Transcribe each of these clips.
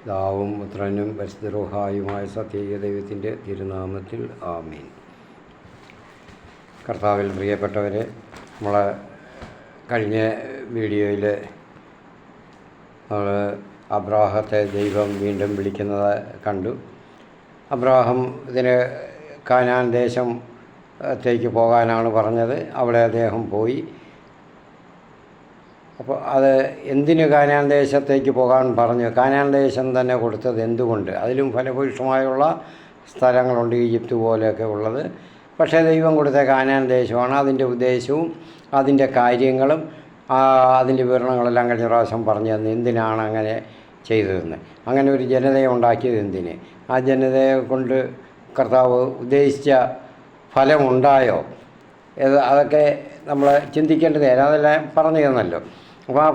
പിതാവും പുത്രനും പരിശുദ്ധരോഹായുമായ സത്യ ദൈവത്തിന്റെ തിരുനാമത്തിൽ ആമീൻ. കർത്താവിൽ പ്രിയപ്പെട്ടവരെ നമ്മൾ കഴിഞ്ഞ വീഡിയോയിൽ നമ്മൾ അബ്രാഹത്തെ ദൈവം വീണ്ടും വിളിക്കുന്നത് കണ്ടു. അബ്രാഹം ഇതിന് കാനാൻ ദേശം ത്തേക്ക് പോകാനാണ് പറഞ്ഞത്. അവിടെ അദ്ദേഹം പോയി. അപ്പോൾ അത് എന്തിന് കാനാൻ ദേശത്തേക്ക് പോകാൻ പറഞ്ഞു? കാനാൻ ദേശം തന്നെ കൊടുത്തത് എന്തുകൊണ്ട്? അതിലും ഫലഭൂഷമായുള്ള സ്ഥലങ്ങളുണ്ട് ഈജിപ്ത് പോലെയൊക്കെ ഉള്ളത്. പക്ഷേ ദൈവം കൊടുത്ത കാനാൻ ദേശമാണ്. അതിന്റെ ഉദ്ദേശവും അതിന്റെ കാര്യങ്ങളും അതിന്റെ വിവരണങ്ങളെല്ലാം കഴിഞ്ഞ പ്രാവശ്യം പറഞ്ഞു തന്നു. എന്തിനാണ് അങ്ങനെ ചെയ്തതെന്ന്? അങ്ങനെ ഒരു ജനതയെ ഉണ്ടാക്കിയത് എന്തിന്? ആ ജനതയെ കൊണ്ട് കർത്താവ് ഉദ്ദേശിച്ച ഫലമുണ്ടായോ? അതൊക്കെ നമ്മൾ ചിന്തിക്കേണ്ടത്. അതെല്ലാം പറഞ്ഞു തന്നല്ലോ.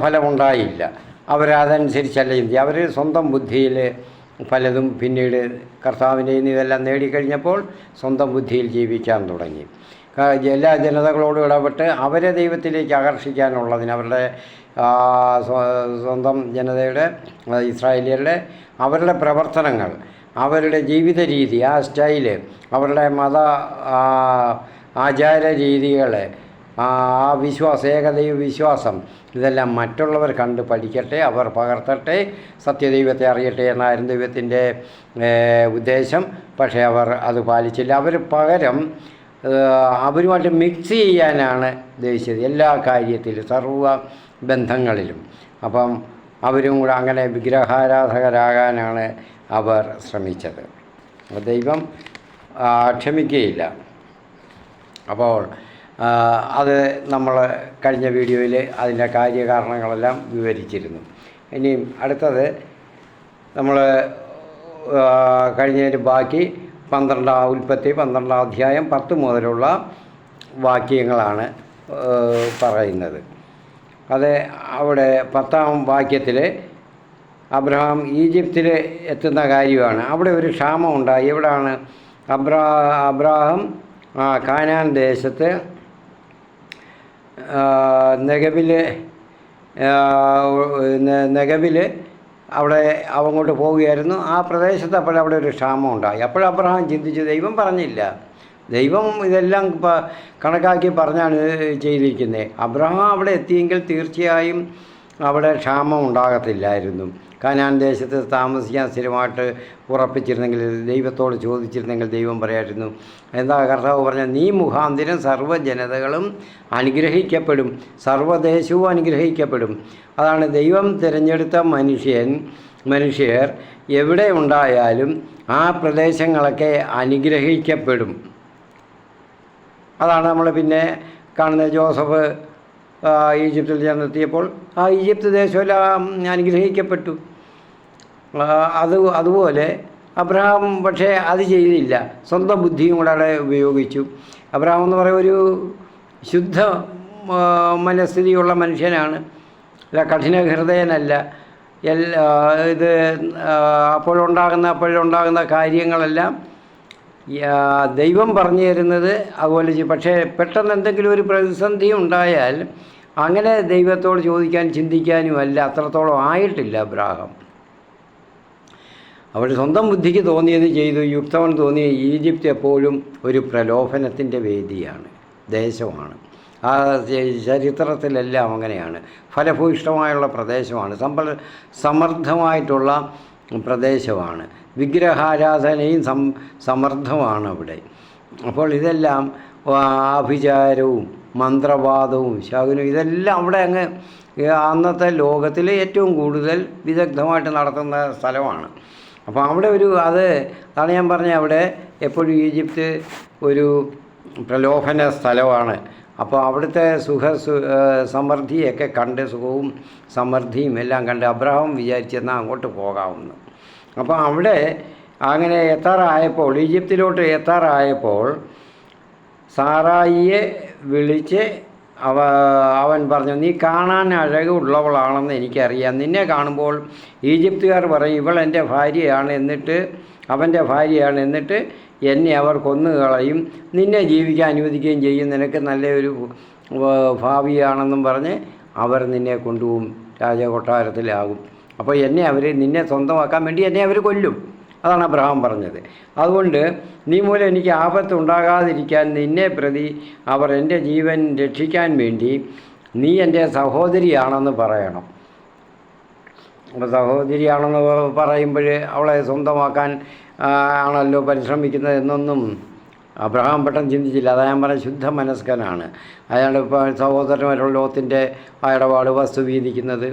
ഫലമുണ്ടായില്ല അവരതനുസരിച്ചല്ല ചിന്തി അവർ സ്വന്തം ബുദ്ധിയിൽ പലതും പിന്നീട് കർത്താവിന്റെ ഇതെല്ലാം നേടിക്കഴിഞ്ഞപ്പോൾ സ്വന്തം ബുദ്ധിയിൽ ജീവിക്കാൻ തുടങ്ങി. എല്ലാ ജനതകളോടും ഇടപെട്ട് അവരെ ദൈവത്തിലേക്ക് ആകർഷിക്കാനുള്ളതിന് അവരുടെ സ്വന്തം ജനതയുടെ ഇസ്രായേലിയരുടെ അവരുടെ പ്രവർത്തനങ്ങൾ അവരുടെ ജീവിത രീതി ആ സ്റ്റൈൽ അവരുടെ മത ആചാര രീതികൾ ആ വിശ്വാസം ഏകദൈവ വിശ്വാസം ഇതെല്ലാം മറ്റുള്ളവർ കണ്ട് പഠിക്കട്ടെ അവർ പകർത്തട്ടെ സത്യദൈവത്തെ അറിയട്ടെ എന്നായിരുന്നു ദൈവത്തിന്റെ ഉദ്ദേശം. പക്ഷേ അവർ അത് പാലിച്ചില്ല. അവർ പകരം അവരുമായിട്ട് മിക്സ് ചെയ്യാനാണ് ഉദ്ദേശിച്ചത് എല്ലാ കാര്യത്തിലും സർവ ബന്ധങ്ങളിലും. അപ്പം അവരും കൂടെ അങ്ങനെ വിഗ്രഹാരാധകരാകാനാണ് അവർ ശ്രമിച്ചത്. ദൈവം ക്ഷമിക്കുകയില്ല. അപ്പോൾ അത് നമ്മൾ കഴിഞ്ഞ വീഡിയോയിൽ അതിന്റെ കാര്യകാരണങ്ങളെല്ലാം വിവരിച്ചിരുന്നു. ഇനിയും അടുത്തത് നമ്മൾ കഴിഞ്ഞതിന് ബാക്കി പന്ത്രണ്ടാം ഉൽപ്പത്തി പന്ത്രണ്ടാം അധ്യായം പത്ത് മുതലുള്ള വാക്യങ്ങളാണ് പറയുന്നത്. അത് അവിടെ പത്താം വാക്യത്തിൽ അബ്രഹാം ഈജിപ്തിൽ എത്തുന്ന കാര്യമാണ്. അവിടെ ഒരു ക്ഷാമം ഉണ്ടായി. എവിടെയാണ് അബ്രാ അബ്രാഹം കാനാൻ ദേശത്ത് നെഗബിൽ നികവിൽ അവിടെ അവങ്ങോട്ട് പോവുകയായിരുന്നു. ആ പ്രദേശത്ത് അപ്പോൾ അവിടെ ഒരു ക്ഷാമം ഉണ്ടായി. അപ്പോൾ അബ്രഹാം ചിന്തിച്ചു ദൈവം പറഞ്ഞില്ല. ദൈവം ഇതെല്ലാം കണക്കാക്കി പറഞ്ഞാണ് ചെയ്തിരിക്കുന്നത്. അബ്രഹാം അവിടെ എത്തിയെങ്കിൽ തീർച്ചയായും അവിടെ ക്ഷാമം ഉണ്ടാകത്തില്ലായിരുന്നു. കാനാൻ ദേശത്ത് താമസിക്കാൻ സ്ഥിരമായിട്ട് ഉറപ്പിച്ചിരുന്നെങ്കിൽ ദൈവത്തോട് ചോദിച്ചിരുന്നെങ്കിൽ ദൈവം പറയായിരുന്നു എന്താ കർത്താവ് പറഞ്ഞ നീ മുഖാന്തിരം സർവജനതകളും അനുഗ്രഹിക്കപ്പെടും സർവദേശവും അനുഗ്രഹിക്കപ്പെടും. അതാണ് ദൈവം തിരഞ്ഞെടുത്ത മനുഷ്യൻ മനുഷ്യർ എവിടെ ഉണ്ടായാലും ആ പ്രദേശങ്ങളൊക്കെ അനുഗ്രഹിക്കപ്പെടും. അതാണ് നമ്മൾ പിന്നെ കാണുന്ന ജോസഫ് ഈജിപ്തിൽ ചെന്നെത്തിയപ്പോൾ ആ ഈജിപ്ത് ദേശമെല്ലാം അനുഗ്രഹിക്കപ്പെട്ടു അത് അതുപോലെ അബ്രഹാം പക്ഷേ അത് ചെയ്തില്ല. സ്വന്തം ബുദ്ധിയും കൂടെ അവിടെ ഉപയോഗിച്ചു. അബ്രഹാം എന്ന് പറയുന്ന ഒരു ശുദ്ധ മനസ്ഥിതിയുള്ള മനുഷ്യനാണ്. അല്ല കഠിന ഹൃദയനല്ല. എല്ലാ ഇത് അപ്പോഴുണ്ടാകുന്ന അപ്പോഴുണ്ടാകുന്ന കാര്യങ്ങളെല്ലാം ദൈവം പറഞ്ഞു തരുന്നത് അതുപോലെ ചെയ്യും പക്ഷേ പെട്ടെന്ന് എന്തെങ്കിലും ഒരു പ്രതിസന്ധി ഉണ്ടായാൽ അങ്ങനെ ദൈവത്തോട് ചോദിക്കാൻ ചിന്തിക്കാനും അല്ല. അത്രത്തോളം ആയിട്ടില്ല അബ്രാഹം. അവർ സ്വന്തം ബുദ്ധിക്ക് തോന്നിയത് ചെയ്തു. യുക്തവൻ തോന്നിയ ഈജിപ്ത് എപ്പോഴും ഒരു പ്രലോഭനത്തിന്റെ വേദിയാണ് ദേശമാണ്. ആ ചരിത്രത്തിലെല്ലാം അങ്ങനെയാണ്. ഫലഭൂയിഷ്ടമായുള്ള പ്രദേശമാണ്. സമ്പൽ സമൃദ്ധമായിട്ടുള്ള പ്രദേശമാണ്. വിഗ്രഹാരാധനയും സം സമർത്ഥമാണ് അവിടെ അപ്പോൾ ഇതെല്ലാം ആഭിചാരവും മന്ത്രവാദവും ശകുനും ഇതെല്ലാം അവിടെ അങ്ങ് അന്നത്തെ ലോകത്തിൽ ഏറ്റവും കൂടുതൽ വിദഗ്ധമായിട്ട് നടത്തുന്ന സ്ഥലമാണ്. അപ്പോൾ അവിടെ ഒരു അത് അതാണ് ഞാൻ പറഞ്ഞത് അവിടെ എപ്പോഴും ഈജിപ്ത് ഒരു പ്രലോഭന സ്ഥലമാണ്. അപ്പോൾ അവിടുത്തെ സുഖ സമൃദ്ധിയൊക്കെ കണ്ട് സുഖവും സമൃദ്ധിയും എല്ലാം കണ്ട് അബ്രഹാം വിചാരിച്ചെന്നാൽ അങ്ങോട്ട് പോകാമെന്ന്. അപ്പോൾ അവിടെ അങ്ങനെ എത്താറായപ്പോൾ ഈജിപ്തിലോട്ട് എത്താറായപ്പോൾ സാറായിയെ വിളിച്ച് അവ അവൻ പറഞ്ഞു നീ കാണാൻ അഴകുള്ളവളാണെന്ന് എനിക്കറിയാം. നിന്നെ കാണുമ്പോൾ ഈജിപ്തുകാർ പറയും ഇവൾ എന്റെ ഭാര്യയാണ് എന്നിട്ട് അവന്റെ ഭാര്യയാണ് എന്നിട്ട് എന്നെ അവർ കൊന്നുകളയും. നിന്നെ ജീവിക്കാൻ അനുവദിക്കുകയും ചെയ്യും. നിനക്ക് നല്ലൊരു ഭാവിയാണെന്നും പറഞ്ഞ് അവർ നിന്നെ കൊണ്ടുപോകും. രാജകൊട്ടാരത്തിലാകും. അപ്പോൾ എന്നെ അവർ നിന്നെ സ്വന്തമാക്കാൻ വേണ്ടി എന്നെ അവർ കൊല്ലും. അതാണ് അബ്രഹാം പറഞ്ഞത്. അതുകൊണ്ട് നീ മൂലം എനിക്ക് ആപത്ത് ഉണ്ടാകാതിരിക്കാൻ നിന്നെ പ്രതി അവർ എന്റെ ജീവൻ രക്ഷിക്കാൻ വേണ്ടി നീ എന്റെ സഹോദരിയാണെന്ന് പറയണം. അപ്പോൾ സഹോദരിയാണെന്ന് പറയുമ്പോൾ അവളെ സ്വന്തമാക്കാൻ ആണല്ലോ പരിശ്രമിക്കുന്നത് എന്നൊന്നും അബ്രഹാം പെട്ടെന്ന് ചിന്തിച്ചില്ല. അതാ ഞാൻ പറഞ്ഞ ശുദ്ധ മനസ്കനാണ് അയാൾ ഇപ്പോൾ സഹോദരന്മാരുള്ള ലോകത്തിന്റെ ആ ഇടപാട് വസ്തു വീതിക്കുന്നത്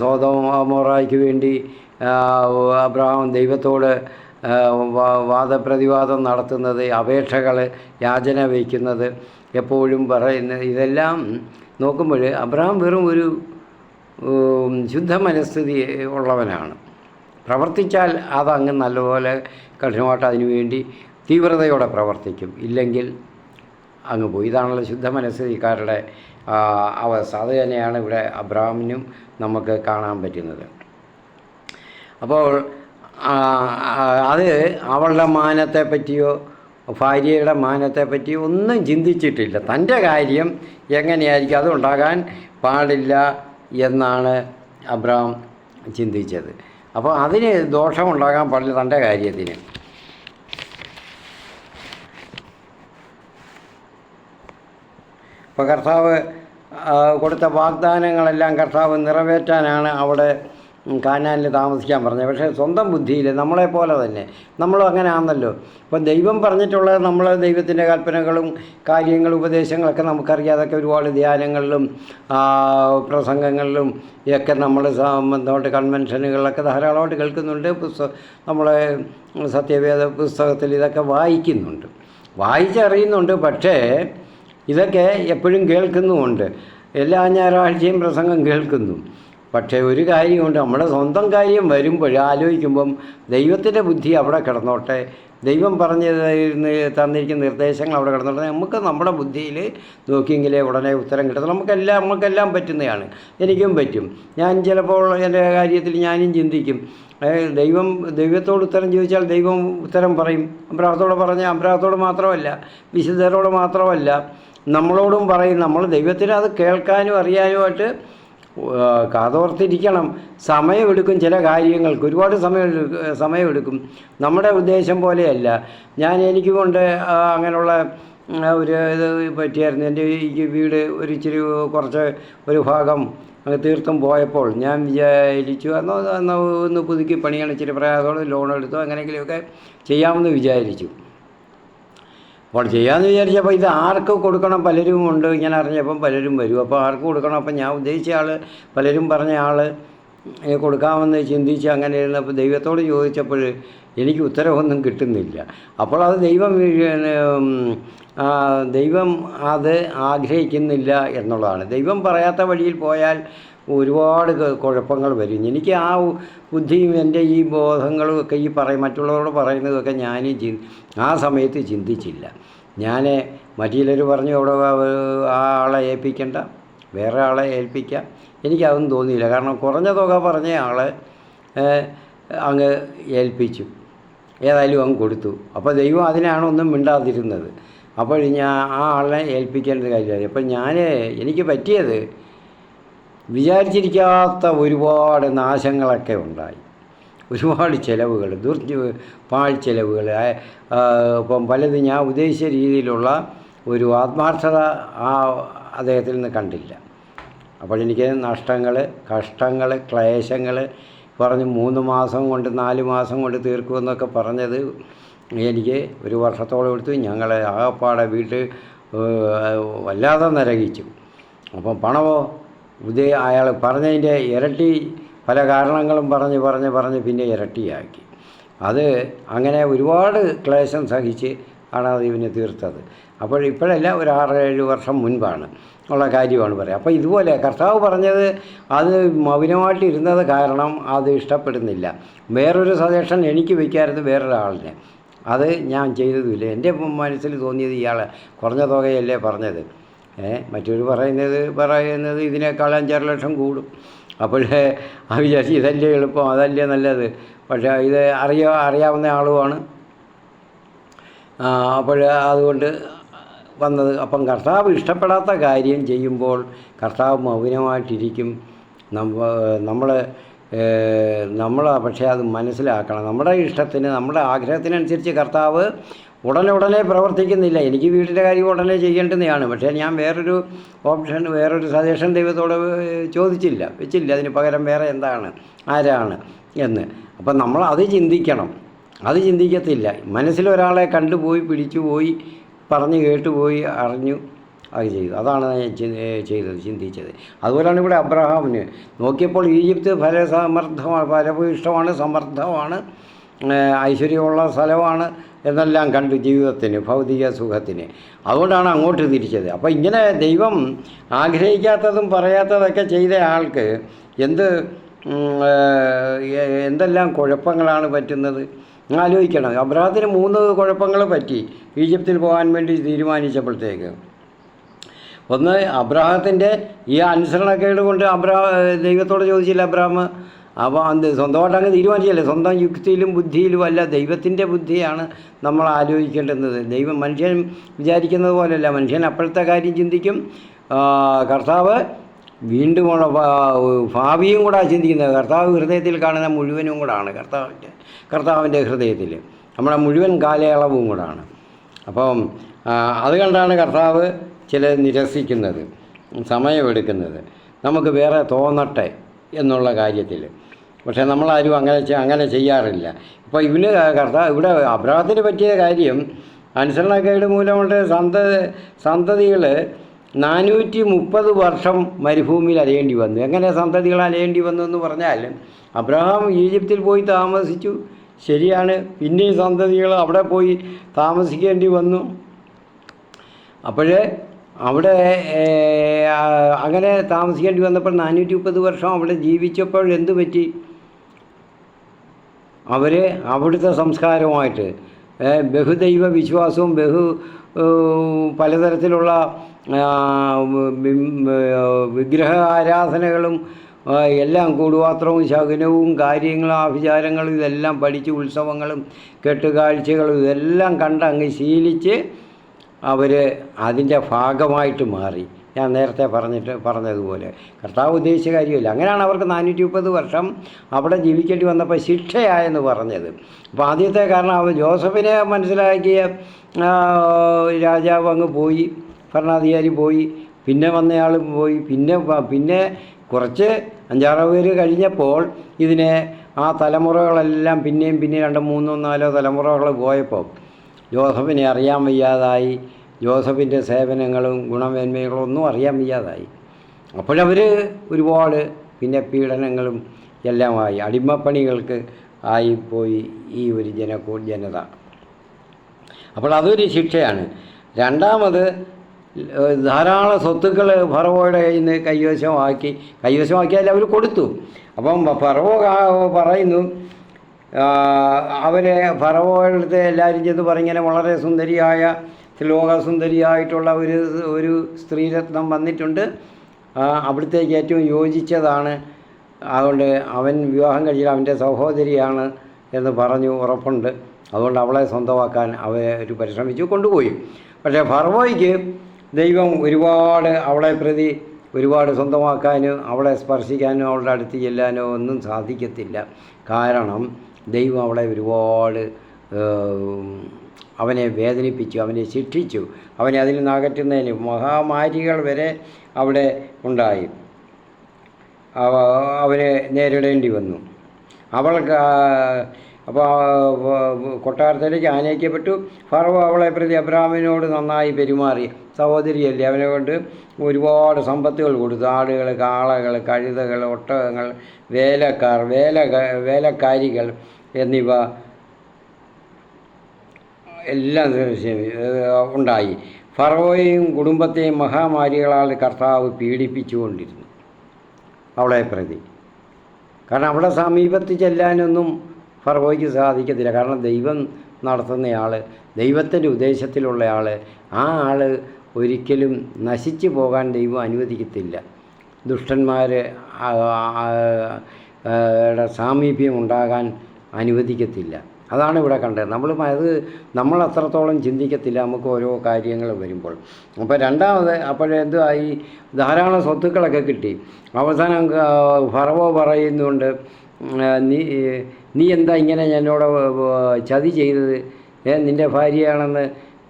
സോതോമോറായ്ക്ക് വേണ്ടി അബ്രഹാം ദൈവത്തോട് വാദപ്രതിവാദം നടത്തുന്നത് അപേക്ഷകൾ യാചന വയ്ക്കുന്നത് എപ്പോഴും പറയുന്നത് ഇതെല്ലാം നോക്കുമ്പോൾ അബ്രഹാം വെറും ഒരു ശുദ്ധ മനസ്ഥിതി ഉള്ളവനാണ്. പ്രവർത്തിച്ചാൽ അതങ്ങ് നല്ലപോലെ കഠിനമായിട്ട് അതിനുവേണ്ടി തീവ്രതയോടെ പ്രവർത്തിക്കും. ഇല്ലെങ്കിൽ അങ്ങ് പോയി. ഇതാണല്ലോ ശുദ്ധ മനസ്ഥിതിക്കാരുടെ അവസ്ഥ അത് തന്നെയാണ് ഇവിടെ അബ്രാമിനും നമുക്ക് കാണാൻ പറ്റുന്നത്. അപ്പോൾ അത് അവളുടെ മാനത്തെ പറ്റിയോ ഭാര്യയുടെ മാനത്തെ പറ്റിയോ ഒന്നും ചിന്തിച്ചിട്ടില്ല. തന്റെ കാര്യം എങ്ങനെയായിരിക്കും അതുണ്ടാകാൻ പാടില്ല എന്നാണ് അബ്രഹാം ചിന്തിച്ചത്. അപ്പോൾ അതിന് ദോഷമുണ്ടാകാൻ പാടില്ല തന്റെ കാര്യത്തിന്. അപ്പോൾ കർത്താവ് കൊടുത്ത വാഗ്ദാനങ്ങളെല്ലാം കർത്താവ് നിറവേറ്റാനാണ് അവിടെ കാനാനിൽ താമസിക്കാൻ പറഞ്ഞത്. പക്ഷേ സ്വന്തം ബുദ്ധിയിൽ നമ്മളെപ്പോലെ തന്നെ നമ്മളും അങ്ങനെ ആണല്ലോ ഇപ്പം ദൈവം പറഞ്ഞിട്ടുള്ള നമ്മൾ ദൈവത്തിന്റെ കൽപ്പനകളും കാര്യങ്ങളും ഉപദേശങ്ങളൊക്കെ നമുക്കറിയാം. അതൊക്കെ ഒരുപാട് ധ്യാനങ്ങളിലും പ്രസംഗങ്ങളിലും ഒക്കെ നമ്മൾ സംബന്ധമായിട്ട് കൺവെൻഷനുകളിലൊക്കെ ധാരാളമായിട്ട് കേൾക്കുന്നുണ്ട്. പുസ്തക നമ്മളെ സത്യവേദ പുസ്തകത്തിൽ ഇതൊക്കെ വായിക്കുന്നുണ്ട്. വായിച്ചറിയുന്നുണ്ട്. പക്ഷേ ഇതൊക്കെ എപ്പോഴും കേൾക്കുന്നുമുണ്ട്. എല്ലാ ഞായറാഴ്ചയും പ്രസംഗം കേൾക്കുന്നു. പക്ഷേ ഒരു കാര്യമുണ്ട് നമ്മുടെ സ്വന്തം കാര്യം വരുമ്പോൾ ആലോചിക്കുമ്പം ദൈവത്തിന്റെ ബുദ്ധി അവിടെ കിടന്നോട്ടെ. ദൈവം പറഞ്ഞ് തന്നിരിക്കുന്ന നിർദ്ദേശങ്ങൾ അവിടെ കിടന്നോട്ടെ. നമുക്ക് നമ്മുടെ ബുദ്ധിയിൽ നോക്കിയെങ്കിലേ ഉടനെ ഉത്തരം കിട്ടത്തുള്ളൂ. നമുക്കെല്ലാം നമുക്കെല്ലാം പറ്റുന്നതാണ്. എനിക്കും പറ്റും. ഞാൻ ചിലപ്പോൾ എന്റെ കാര്യത്തിൽ ഞാനും ചിന്തിക്കും. ദൈവം ദൈവത്തോട് ഉത്തരം ചോദിച്ചാൽ ദൈവം ഉത്തരം പറയും. അബ്രാഹത്തോട് പറഞ്ഞാൽ അബ്രാഹത്തോട് മാത്രമല്ല വിശുദ്ധരോട് മാത്രമല്ല. നമ്മളോടും പറയും നമ്മൾ ദൈവത്തിന് അത് കേൾക്കാനും അറിയാനുമായിട്ട് കാതോർത്തിരിക്കണം. സമയമെടുക്കും ചില കാര്യങ്ങൾക്ക്. ഒരുപാട് സമയം സമയമെടുക്കും. നമ്മുടെ ഉദ്ദേശം പോലെയല്ല. ഞാൻ എനിക്ക് കൊണ്ട് അങ്ങനെയുള്ള ഒരു ഇത് പറ്റിയായിരുന്നു. എന്റെ ഈ വീട് ഒരു ഇച്ചിരി കുറച്ച് ഒരു ഭാഗം തീർത്തും പോയപ്പോൾ ഞാൻ വിചാരിച്ചു എന്നാൽ എന്നോ ഒന്ന് പുതുക്കി പണിയാണ്. ഇച്ചിരി പ്രയാസത്തോടെ ലോൺ എടുത്തു അങ്ങനെയെങ്കിലുമൊക്കെ ചെയ്യാമെന്ന് വിചാരിച്ചു. അപ്പോൾ ചെയ്യാമെന്ന് വിചാരിച്ചപ്പോൾ ഇത് ആർക്ക് കൊടുക്കണം പലരും ഉണ്ട് ഇങ്ങനെ അറിഞ്ഞപ്പം പലരും വരും. അപ്പോൾ ആർക്ക് കൊടുക്കണം? അപ്പം ഞാൻ ഉദ്ദേശിച്ച ആൾ പലരും പറഞ്ഞ ആൾ കൊടുക്കാമെന്ന് ചിന്തിച്ച് അങ്ങനെ ഇരുന്നപ്പോൾ ദൈവത്തോട് ചോദിച്ചപ്പോൾ എനിക്ക് ഉത്തരവൊന്നും കിട്ടുന്നില്ല. അപ്പോൾ അത് ദൈവം ദൈവം അത് ആഗ്രഹിക്കുന്നില്ല എന്നുള്ളതാണ്. ദൈവം പറയാത്ത വഴിയിൽ പോയാൽ ഒരുപാട് കുഴപ്പങ്ങൾ വരും. എനിക്ക് ആ ബുദ്ധിയും എന്റെ ഈ ബോധങ്ങളും ഒക്കെ ഈ പറയും മറ്റുള്ളവരോട് പറയുന്നതൊക്കെ ഞാനും ചി ആ സമയത്ത് ചിന്തിച്ചില്ല. ഞാൻ മറ്റുള്ളവർ പറഞ്ഞു അവിടെ ആ ആളെ ഏൽപ്പിക്കണ്ട വേറെ ആളെ ഏൽപ്പിക്കാം. എനിക്കതൊന്നും തോന്നിയില്ല. കാരണം കുറഞ്ഞ തുക പറഞ്ഞ ആളെ അങ്ങ് ഏൽപ്പിച്ചു. ഏതായാലും അങ്ങ് കൊടുത്തു. അപ്പോൾ ദൈവം അതിനാണ് ഒന്നും മിണ്ടാതിരുന്നത്. അപ്പോൾ ഞാൻ ആ ആളെ ഏൽപ്പിക്കേണ്ട കാര്യമായി അപ്പോൾ ഞാൻ എനിക്ക് പറ്റിയത് വിചാരിച്ചിരിക്കാത്ത ഒരുപാട് നാശങ്ങളൊക്കെ ഉണ്ടായി. ഒരുപാട് ചിലവുകൾ ദുർജ പാഴ്ചെലവുകൾ ഇപ്പം പലതും ഞാൻ ഉദ്ദേശിച്ച രീതിയിലുള്ള ഒരു ആത്മാർത്ഥത ആ അദ്ദേഹത്തിൽ നിന്ന് കണ്ടില്ല. അപ്പോൾ എനിക്ക് നഷ്ടങ്ങൾ കഷ്ടങ്ങൾ ക്ലേശങ്ങൾ പറഞ്ഞ് മൂന്ന് മാസം കൊണ്ട് നാല് മാസം കൊണ്ട് തീർക്കുമെന്നൊക്കെ പറഞ്ഞത് എനിക്ക് ഒരു വർഷത്തോളം എടുത്തു. ഞങ്ങൾ ആകപ്പാടെ വീട്ടിൽ വല്ലാതെ നരകിച്ചു. അപ്പം പണമോ ഉദയ അയാൾ പറഞ്ഞതിന്റെ ഇരട്ടി പല കാരണങ്ങളും പറഞ്ഞ് പറഞ്ഞ് പറഞ്ഞ് പിന്നെ ഇരട്ടിയാക്കി. അത് അങ്ങനെ ഒരുപാട് ക്ലേശം സഹിച്ച് ആണ് അത് ഇവന് തീർത്തത്. അപ്പോൾ ഇപ്പോഴല്ല ഒരു ആറ് ഏഴ് വർഷം മുൻപാണ് ഉള്ള കാര്യമാണ് പറയുക. അപ്പോൾ ഇതുപോലെ കർത്താവ് പറഞ്ഞത് അത് മൗനമായിട്ടിരുന്നത് കാരണം അത് ഇഷ്ടപ്പെടുന്നില്ല. വേറൊരു സജഷൻ എനിക്ക് വയ്ക്കായിരുന്നു വേറൊരാളിനെ. അത് ഞാൻ ചെയ്തതുമില്ല. എന്റെ മനസ്സിൽ തോന്നിയത് ഇയാൾ കുറഞ്ഞ തുകയല്ലേ പറഞ്ഞത്. മറ്റൊരു പറയുന്നത് പറയുന്നത് ഇതിനേക്കാൾ അഞ്ചാറ് ലക്ഷം കൂടും. അപ്പോഴേ ആ വിചാരിച്ച് ഇതല്ലേ എളുപ്പം അതല്ലേ നല്ലത്. പക്ഷേ ഇത് അറിയാ അറിയാവുന്ന ആളുമാണ്. അപ്പോൾ അതുകൊണ്ട് വന്നത്. അപ്പം കർത്താവ് ഇഷ്ടപ്പെടാത്ത കാര്യം ചെയ്യുമ്പോൾ കർത്താവ് മൗനമായിട്ടിരിക്കും. നമ്മ നമ്മൾ നമ്മൾ പക്ഷേ അത് മനസ്സിലാക്കണം. നമ്മുടെ ഇഷ്ടത്തിന് നമ്മുടെ ആഗ്രഹത്തിനനുസരിച്ച് കർത്താവ് ഉടനെ ഉടനെ പ്രവർത്തിക്കുന്നില്ല. എനിക്ക് വീടിന്റെ കാര്യം ഉടനെ ചെയ്യേണ്ടുന്നതാണ്. പക്ഷേ ഞാൻ വേറൊരു ഓപ്ഷൻ വേറൊരു സജഷൻ ദൈവത്തോട് ചോദിച്ചില്ല. വെച്ചില്ല. അതിന് പകരം വേറെ എന്താണ്? ആരാണ്? എന്ന്. അപ്പം നമ്മൾ അത് ചിന്തിക്കണം. അത് ചിന്തിക്കത്തില്ല. മനസ്സിലൊരാളെ കണ്ടുപോയി പിടിച്ചുപോയി പറഞ്ഞു കേട്ടുപോയി അറിഞ്ഞു അത് ചെയ്തു. അതാണ് ഞാൻ ചെയ്തത് ചിന്തിച്ചത്. അതുപോലെയാണ് ഇവിടെ അബ്രഹാമിന്. നോക്കിയപ്പോൾ ഈജിപ്ത് ഫലസമർത്ഥമാണ് ഫലഭൂയിഷ്ടമാണ് സമർത്ഥമാണ് ഐശ്വര്യമുള്ള സ്ഥലമാണ് എന്നെല്ലാം കണ്ടു ജീവിതത്തിന് ഭൗതിക സുഖത്തിന്. അതുകൊണ്ടാണ് അങ്ങോട്ട് തിരിച്ചത്. അപ്പോൾ ഇങ്ങനെ ദൈവം ആഗ്രഹിക്കാത്തതും പറയാത്തതൊക്കെ ചെയ്ത ആൾക്ക് എന്ത് എന്തെല്ലാം കുഴപ്പങ്ങളാണ് പറ്റുന്നത്? ആലോചിക്കണം. അബ്രഹത്തിന് മൂന്ന് കുഴപ്പങ്ങൾ പറ്റി ഈജിപ്തിൽ പോകാൻ വേണ്ടി തീരുമാനിച്ചപ്പോഴത്തേക്ക്. ഒന്ന് അബ്രാഹത്തിന്റെ ഈ അനുസരണക്കേട് കൊണ്ട് അബ്രാ ദൈവത്തോട് ചോദിച്ചില്ല അബ്രാഹം അപ്പോൾ അത് സ്വന്തമായിട്ട് അങ്ങ് തീരുമാനിച്ചല്ലേ സ്വന്തം യുക്തിയിലും ബുദ്ധിയിലും അല്ല ദൈവത്തിന്റെ ബുദ്ധിയാണ് നമ്മൾ ആലോചിക്കേണ്ടുന്നത്. ദൈവം മനുഷ്യൻ വിചാരിക്കുന്നത് പോലെയല്ല. മനുഷ്യൻ അപ്പോഴത്തെ കാര്യം ചിന്തിക്കും. കർത്താവ് വീണ്ടുമുള്ള ഭാവിയും കൂടെ ചിന്തിക്കുന്നത്. കർത്താവ് ഹൃദയത്തിൽ കാണുന്ന മുഴുവനും കൂടാണ് കർത്താവിന്റെ കർത്താവിന്റെ ഹൃദയത്തിൽ. നമ്മുടെ മുഴുവൻ കാലയളവും കൂടാണ്. അപ്പം അത് കണ്ടാണ് കർത്താവ് ചില നിരസിക്കുന്നത് സമയമെടുക്കുന്നത്. നമുക്ക് വേറെ തോന്നട്ടെ എന്നുള്ള കാര്യത്തിൽ. പക്ഷേ നമ്മളാരും അങ്ങനെ അങ്ങനെ ചെയ്യാറില്ല. ഇപ്പോൾ ഇവന് കർത്താ ഇവിടെ അബ്രാഹത്തിന് പറ്റിയ കാര്യം അനുസരണക്കേട് മൂലമുണ്ട് സന്ത സന്തതികൾ നാനൂറ്റി മുപ്പത് വർഷം മരുഭൂമിയിൽ അലയേണ്ടി വന്നു. എങ്ങനെ സന്തതികൾ അലയേണ്ടി വന്നു എന്ന് പറഞ്ഞാൽ അബ്രഹാം ഈജിപ്തിൽ പോയി താമസിച്ചു. ശരിയാണ്. പിന്നെയും സന്തതികൾ അവിടെ പോയി താമസിക്കേണ്ടി വന്നു. അപ്പോഴേ അവിടെ അങ്ങനെ താമസിക്കേണ്ടി വന്നപ്പോൾ നാനൂറ്റി മുപ്പത് വർഷം അവിടെ ജീവിച്ചപ്പോൾ എന്തു പറ്റി അവർ അവിടുത്തെ സംസ്കാരവുമായിട്ട് ബഹുദൈവ വിശ്വാസവും ബഹു പലതരത്തിലുള്ള വിഗ്രഹ ആരാധനകളും എല്ലാം കൂടുപാത്രവും ശകുനവും കാര്യങ്ങളും ആഭിചാരങ്ങളും ഇതെല്ലാം പഠിച്ച് ഉത്സവങ്ങളും കെട്ടുകാഴ്ചകളും ഇതെല്ലാം കണ്ട് അങ്ങ് ശീലിച്ച് അവർ അതിന്റെ ഭാഗമായിട്ട് മാറി. ഞാൻ നേരത്തെ പറഞ്ഞിട്ട് പറഞ്ഞതുപോലെ. കർത്താവ് ഉദ്ദേശിച്ച കാര്യമില്ല. അങ്ങനെയാണ് അവർക്ക് നാനൂറ്റി മുപ്പത് വർഷം അവിടെ ജീവിക്കേണ്ടി വന്നപ്പോൾ ശിക്ഷയായെന്ന് പറഞ്ഞത്. അപ്പോൾ ആദ്യത്തെ കാരണം അവർ ജോസഫിനെ മനസ്സിലാക്കിയ രാജാവ് അങ്ങ് പോയി ഭരണാധികാരി പോയി പിന്നെ വന്നയാൾ പോയി പിന്നെ പിന്നെ കുറച്ച് അഞ്ചാറ് പേര് കഴിഞ്ഞപ്പോൾ ഇതിനെ ആ തലമുറകളെല്ലാം പിന്നെയും പിന്നെ രണ്ട് മൂന്നോ നാലോ തലമുറകൾ പോയപ്പോൾ ജോസഫിനെ അറിയാൻ വയ്യാതായി. ജോസഫിന്റെ സേവനങ്ങളും ഗുണമേന്മകളും ഒന്നും അറിയാൻ വയ്യാതായി. അപ്പോഴവർ ഒരുപാട് പിന്നെ പീഡനങ്ങളും എല്ലാമായി അടിമപ്പണികൾക്ക് ആയിപ്പോയി ഈ ഒരു ജനകൂ ജനത. അപ്പോൾ അതൊരു ശിക്ഷയാണ്. രണ്ടാമത് ധാരാളം സ്വത്തുക്കൾ ഫറവോയുടെ കയ്യിൽ നിന്ന് കൈവശമാക്കി കൈവശമാക്കിയാൽ അവർ കൊടുത്തു. അപ്പം ഫറവോ പറയുന്നു അവരെ ഫറവോയുടെ എല്ലാവരും ചെന്ന് പറഞ്ഞിങ്ങനെ വളരെ സുന്ദരിയായ ലോകസുന്ദരിയായിട്ടുള്ള ഒരു ഒരു സ്ത്രീരത്നം വന്നിട്ടുണ്ട്. അവിടുത്തേക്ക് ഏറ്റവും യോജിച്ചതാണ്. അതുകൊണ്ട് അവൻ വിവാഹം കഴിച്ചാൽ അവന്റെ സഹോദരിയാണ് എന്ന് പറഞ്ഞു ഉറപ്പുണ്ട്. അതുകൊണ്ട് അവളെ സ്വന്തമാക്കാൻ അവർ പരിശ്രമിച്ചു കൊണ്ടുപോയി. പക്ഷേ ഫർവോയ്ക്ക് ദൈവം ഒരുപാട് അവളെ പ്രതി ഒരുപാട് സ്വന്തമാക്കാനോ അവളെ സ്പർശിക്കാനോ അവളുടെ അടുത്ത് ചെല്ലാനോ ഒന്നും സാധിക്കത്തില്ല. കാരണം ദൈവം അവളെ ഒരുപാട് അവനെ വേദനിപ്പിച്ചു അവനെ ശിക്ഷിച്ചു. അവനെ അതിൽ നിന്ന് അകറ്റുന്നതിന് മഹാമാരികൾ വരെ അവിടെ ഉണ്ടായി. അവനെ നേരിടേണ്ടി വന്നു. അവൾക്ക് അപ്പോൾ കൊട്ടാരത്തിലേക്ക് ആനയിക്കപ്പെട്ടു. ഫറവോ അവളെ പ്രതി അബ്രാമിനോട് നന്നായി പെരുമാറി. സഹോദരിയല്ലേ അവനെ കൊണ്ട് ഒരുപാട് സമ്പത്തുകൾ കൊടുത്തു. ആടുകൾ കാളകൾ കഴുതകൾ ഒട്ടകങ്ങൾ വേലക്കാർ വേല വേലക്കാരികൾ എന്നിവ എല്ലാം ഉണ്ടായി. ഫറവോയെയും കുടുംബത്തെയും മഹാമാരികളാൽ കർത്താവ് പീഡിപ്പിച്ചുകൊണ്ടിരുന്നു. അവളെ പ്രതി. കാരണം അവിടെ സമീപത്ത് ചെല്ലാനൊന്നും ഫറവോയ്ക്ക് സാധിക്കത്തില്ല. കാരണം ദൈവം നടത്തുന്നയാൾ ദൈവത്തിന്റെ ഉദ്ദേശത്തിലുള്ള ആൾ ആ ആൾ ഒരിക്കലും നശിച്ചു പോകാൻ ദൈവം അനുവദിക്കത്തില്ല. ദുഷ്ടന്മാർ സാമീപ്യം ഉണ്ടാകാൻ അനുവദിക്കത്തില്ല. അതാണ് ഇവിടെ കണ്ടത്. നമ്മൾ അത് നമ്മൾ അത്രത്തോളം ചിന്തിക്കത്തില്ല. നമുക്ക് ഓരോ കാര്യങ്ങൾ വരുമ്പോൾ. അപ്പോൾ രണ്ടാമത് അപ്പോഴെന്തായി ധാരാളം സ്വത്തുക്കളൊക്കെ കിട്ടി. അവസാനം ഫറവോ പറയുന്നുണ്ട് നീ നീ എന്താ ഇങ്ങനെ എന്നോട് ചതി ചെയ്തത്? നിന്റെ ഭാര്യയാണെന്ന്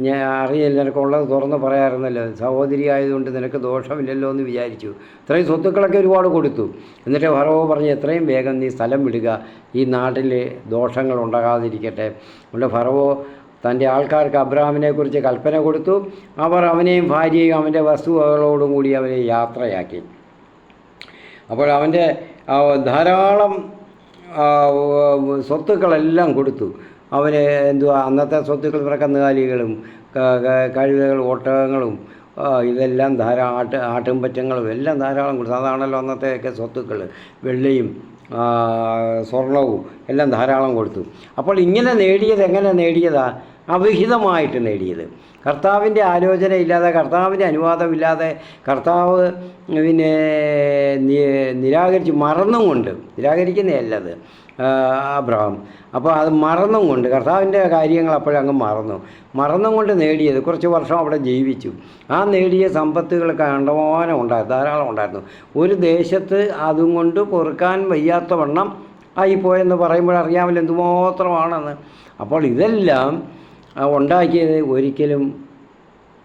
ഞാൻ അറിയില്ല നിനക്കുള്ളത് തുറന്ന് പറയാറുന്നല്ലോ. സഹോദരി ആയതുകൊണ്ട് നിനക്ക് ദോഷമില്ലല്ലോ എന്ന് വിചാരിച്ചു. ഇത്രയും സ്വത്തുക്കളൊക്കെ ഒരുപാട് കൊടുത്തു. എന്നിട്ട് ഫറവോ പറഞ്ഞ് എത്രയും വേഗം നീ സ്ഥലം വിടുക. ഈ നാട്ടിൽ ദോഷങ്ങൾ ഉണ്ടാകാതിരിക്കട്ടെ. അതുകൊണ്ട് ഫറവോ തന്റെ ആൾക്കാർക്ക് അബ്രഹാമിനെക്കുറിച്ച് കൽപ്പന കൊടുത്തു. അവർ അവനെയും ഭാര്യയും അവന്റെ വസ്തുവകളോടും കൂടി അവനെ യാത്രയാക്കി. അപ്പോൾ അവന്റെ ധാരാളം സ്വത്തുക്കളെല്ലാം കൊടുത്തു. അവന് എന്തുവാ അന്നത്തെ സ്വത്തുക്കൾ കന്നുകാലികളും കഴുതകൾ ഒട്ടകങ്ങളും ഇതെല്ലാം ധാരാളം ആട്ട് ആട്ടുംപറ്റങ്ങളും എല്ലാം ധാരാളം കൊടുത്തു അതാണല്ലോ അന്നത്തെയൊക്കെ സ്വത്തുക്കൾ വെള്ളിയും സ്വർണവും എല്ലാം ധാരാളം കൊടുത്തു. അപ്പോൾ ഇങ്ങനെ നേടിയത് എങ്ങനെ നേടിയതാ? അവിഹിതമായിട്ട് നേടിയത്. കർത്താവിന്റെ ആലോചന ഇല്ലാതെ കർത്താവിന്റെ അനുവാദമില്ലാതെ കർത്താവ് പിന്നെ നിരാകരിച്ച് മറന്നും കൊണ്ട് നിരാകരിക്കുന്നതല്ല അത് അബ്രഹാം അപ്പോൾ അത് മറന്നും കൊണ്ട് കർത്താവിന്റെ കാര്യങ്ങൾ അപ്പോഴങ്ങ് മറന്നു. മറന്നും കൊണ്ട് നേടിയത് കുറച്ച് വർഷം അവിടെ ജീവിച്ചു. ആ നേടിയ സമ്പത്തുകൾ കണ്ടമാനം ഉണ്ടായിരുന്നു ധാരാളം ഉണ്ടായിരുന്നു. ഒരു ദേശത്ത് അതും കൊണ്ട് പൊറുക്കാൻ വയ്യാത്ത വണ്ണം ആയിപ്പോയെന്ന് പറയുമ്പോൾ അറിയാമല്ലോ എന്തുമാത്രമാണെന്ന്. അപ്പോൾ ഇതെല്ലാം ഉണ്ടാക്കിയത് ഒരിക്കലും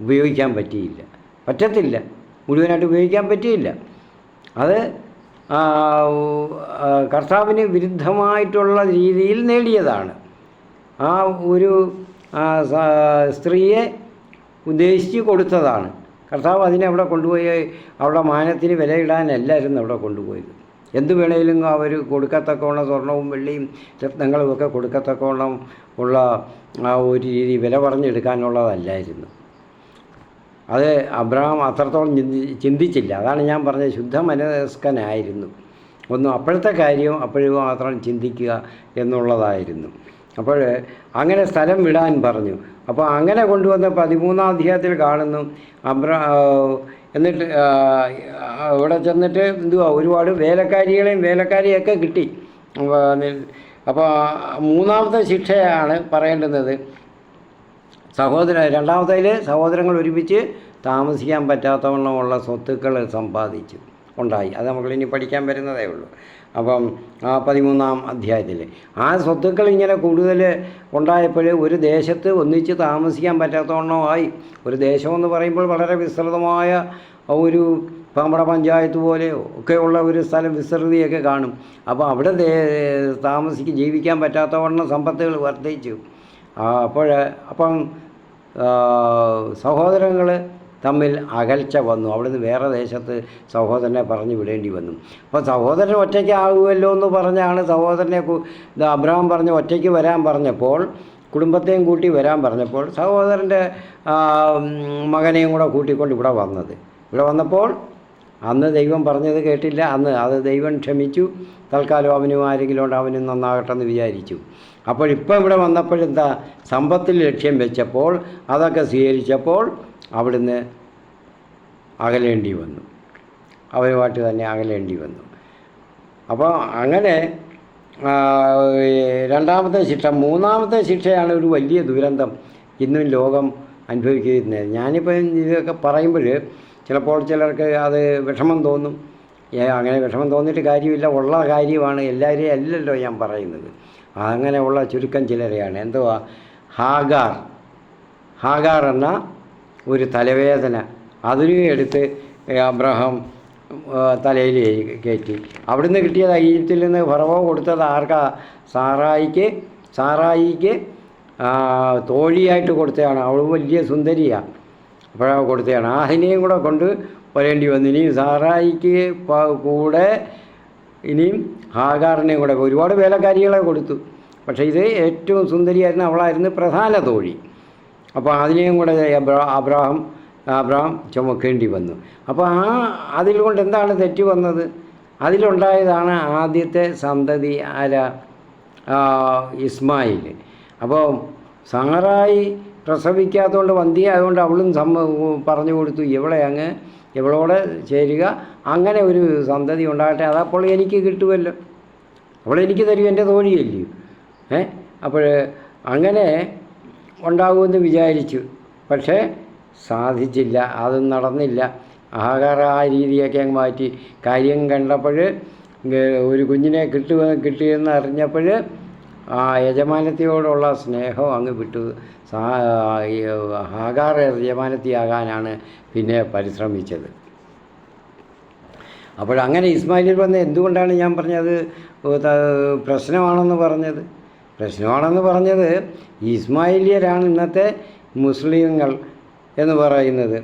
ഉപയോഗിക്കാൻ പറ്റിയില്ല. പറ്റത്തില്ല. മുഴുവനായിട്ട് ഉപയോഗിക്കാൻ പറ്റിയില്ല. അത് കർത്താവിന് വിരുദ്ധമായിട്ടുള്ള രീതിയിൽ നേടിയതാണ്. ആ ഒരു സ്ത്രീയെ ഉദ്ദേശിച്ച് കൊടുത്തതാണ്. കർത്താവ് അതിനെ അവിടെ കൊണ്ടുപോയി അവളുടെ മാനത്തിന് വിലയിടാനല്ലായിരുന്നു അവിടെ കൊണ്ടുപോയത്. എന്ത് വേണേലും അവർ കൊടുക്കത്തക്കവണ്ണം സ്വർണവും വെള്ളിയും രത്നങ്ങളും ഒക്കെ കൊടുക്കത്തക്കവണ്ണം ഉള്ള ആ ഒരു രീതി വില പറഞ്ഞെടുക്കാനുള്ളതല്ലായിരുന്നു. അത് അബ്രഹാം അത്രത്തോളം ചിന്തി ചിന്തിച്ചില്ല. അതാണ് ഞാൻ പറഞ്ഞത്. ശുദ്ധ മനസ്കനായിരുന്നു ഒന്നും അപ്പോഴത്തെ കാര്യവും അപ്പോഴും മാത്രം ചിന്തിക്കുക എന്നുള്ളതായിരുന്നു. അപ്പോൾ അങ്ങനെ സ്ഥലം വിടാൻ പറഞ്ഞു. അപ്പോൾ അങ്ങനെ കൊണ്ടുവന്ന പതിമൂന്നാം അധ്യായത്തിൽ കാണുന്നു. അബ്ര എന്നിട്ട് അവിടെ ചെന്നിട്ട് എന്തുവാ? ഒരുപാട് വേലക്കാരികളെയും വേലക്കാരിയൊക്കെ കിട്ടി. അപ്പോൾ മൂന്നാമത്തെ ശിക്ഷയാണ് പറയേണ്ടുന്നത്. സഹോദര രണ്ടാമത്തേൽ സഹോദരങ്ങൾ ഒരുമിച്ച് താമസിക്കാൻ പറ്റാത്തവണ്ണമുള്ള സ്വത്തുക്കൾ സമ്പാദിച്ചു. ഉണ്ടായി. അത് നമ്മൾ ഇനി പഠിക്കാൻ വരുന്നതേ ഉള്ളൂ. അപ്പം ആ പതിമൂന്നാം അധ്യായത്തിൽ ആ സ്വത്തുക്കൾ ഇങ്ങനെ കൂടുതൽ ഉണ്ടായപ്പോൾ ഒരു ദേശത്ത് ഒന്നിച്ച് താമസിക്കാൻ പറ്റാത്തവണ്ണമായി ഒരു ദേശമെന്ന് പറയുമ്പോൾ വളരെ വിസ്തൃതമായ ഒരു പാമ്പട പഞ്ചായത്ത് പോലെയോ ഒക്കെയുള്ള ഒരു സ്ഥലം വിസ്തൃതിയൊക്കെ കാണും. അപ്പോൾ അവിടെ താമസിക്ക് ജീവിക്കാൻ പറ്റാത്തവണ്ണം സമ്പത്തുകൾ വർദ്ധിച്ചു. അപ്പോൾ അപ്പം സഹോദരങ്ങൾ തമ്മിൽ അകൽച്ച വന്നു. അവിടുന്ന് വേറെ ദേശത്ത് സഹോദരനെ പറഞ്ഞു വിടേണ്ടി വന്നു. അപ്പോൾ സഹോദരൻ ഒറ്റയ്ക്കാകുമല്ലോ എന്ന് പറഞ്ഞാണ് സഹോദരനെ അബ്രഹാം പറഞ്ഞ് ഒറ്റയ്ക്ക് വരാൻ പറഞ്ഞപ്പോൾ കുടുംബത്തെയും കൂട്ടി വരാൻ പറഞ്ഞപ്പോൾ സഹോദരന്റെ മകനെയും കൂടെ കൂട്ടിക്കൊണ്ട് ഇവിടെ വന്നത്. ഇവിടെ വന്നപ്പോൾ അന്ന് ദൈവം പറഞ്ഞത് കേട്ടില്ല. അന്ന് അത് ദൈവം ക്ഷമിച്ചു. തൽക്കാലം അവനും ആരെങ്കിലും ഉണ്ട് അവനും നന്നാകട്ടെ എന്ന് വിചാരിച്ചു. അപ്പോൾ ഇപ്പം ഇവിടെ വന്നപ്പോഴെന്താ സമ്പത്തിൽ ലക്ഷ്യം വെച്ചപ്പോൾ അതൊക്കെ സ്വീകരിച്ചപ്പോൾ അവിടുന്ന് അകലേണ്ടി വന്നു. അവരുമായിട്ട് തന്നെ അകലേണ്ടി വന്നു. അപ്പോൾ അങ്ങനെ രണ്ടാമത്തെ ശിക്ഷ മൂന്നാമത്തെ ശിക്ഷയാണ് ഒരു വലിയ ദുരന്തം ഇന്നും ലോകം അനുഭവിക്കുന്നത്. ഞാനിപ്പോൾ ഇതൊക്കെ പറയുമ്പോൾ ചിലപ്പോൾ ചിലർക്ക് അത് വിഷമം തോന്നും. അങ്ങനെ വിഷമം തോന്നിയിട്ട് കാര്യമില്ല ഉള്ള കാര്യമാണ് എല്ലാവരെയും അല്ലല്ലോ ഞാൻ പറയുന്നത്. അങ്ങനെയുള്ള ചുരുക്കം ചിലരെയാണ്. എന്തുവാ? ഹാഗാർ. ഹാഗാർ എന്ന ഒരു തലവേദന അതിനെ എടുത്ത് അബ്രഹാം തലയിൽ കയറ്റി. അവിടുന്ന് കിട്ടിയത് ഈജിപ്തിൽ നിന്ന് ഫറവോ കൊടുത്തത് ആർക്കാ? സാറായിക്ക് സാറായിക്ക് തോഴിയായിട്ട് കൊടുത്തതാണ്. അവൾ വലിയ സുന്ദരിയാണ് അപ്പോഴാണ് കൊടുത്തതാണ്. അതിനെയും കൂടെ കൊണ്ട് വരേണ്ടി വന്നു. ഇനിയും സാറായിക്ക് കൂടെ ഇനിയും ഹാഗാറിനെയും കൂടെ ഒരുപാട് വേലക്കാരികളെ കൊടുത്തു. പക്ഷേ ഇത് ഏറ്റവും സുന്ദരിയായിരുന്നു അവളായിരുന്നു പ്രധാന തോഴി. അപ്പോൾ അതിനെയും കൂടെ അബ്രഹാം അബ്രാഹം ചുമക്കേണ്ടി വന്നു. അപ്പോൾ ആ അതിൽ കൊണ്ട് എന്താണ് തെറ്റ് വന്നത്? അതിലുണ്ടായതാണ് ആദ്യത്തെ സന്തതി ആര? ഇസ്മായിൽ അപ്പോൾ സാറായി പ്രസവിക്കാത്തതുകൊണ്ട് വന്തി അതുകൊണ്ട് അവളും സമ്മ പറഞ്ഞു കൊടുത്തു ഇവളെ അങ്ങ് ഇവളോട് ചേരുക. അങ്ങനെ ഒരു സന്തതി ഉണ്ടാകട്ടെ. അതപ്പോൾ എനിക്ക് കിട്ടുമല്ലോ അവളെനിക്ക് തരും എന്റെ തോഴിയല്ലയോ ഏ? അപ്പോൾ അങ്ങനെ ഉണ്ടാകുമെന്ന് വിചാരിച്ചു. പക്ഷേ സാധിച്ചില്ല. അതും നടന്നില്ല. ആഹാര ആ രീതിയൊക്കെ അങ്ങ് മാറ്റി. കാര്യം കണ്ടപ്പോൾ ഒരു കുഞ്ഞിനെ കിട്ടുക കിട്ടിയെന്ന് അറിഞ്ഞപ്പോൾ ആ യജമാനത്തിയോടുള്ള സ്നേഹം അങ്ങ് വിട്ടു. ആഹാര യജമാനത്തിയാകാനാണ് പിന്നെ പരിശ്രമിച്ചത്. അപ്പോൾ അങ്ങനെ ഇസ്മായിലിൽ വന്ന് എന്തുകൊണ്ടാണ് ഞാൻ പറഞ്ഞത്? പ്രശ്നമാണെന്ന് പറഞ്ഞത്? പ്രശ്നമാണെന്ന് പറഞ്ഞത് ഇസ്മായിലിയരാണ് ഇന്നത്തെ മുസ്ലിങ്ങൾ എന്ന് പറയുന്നത്.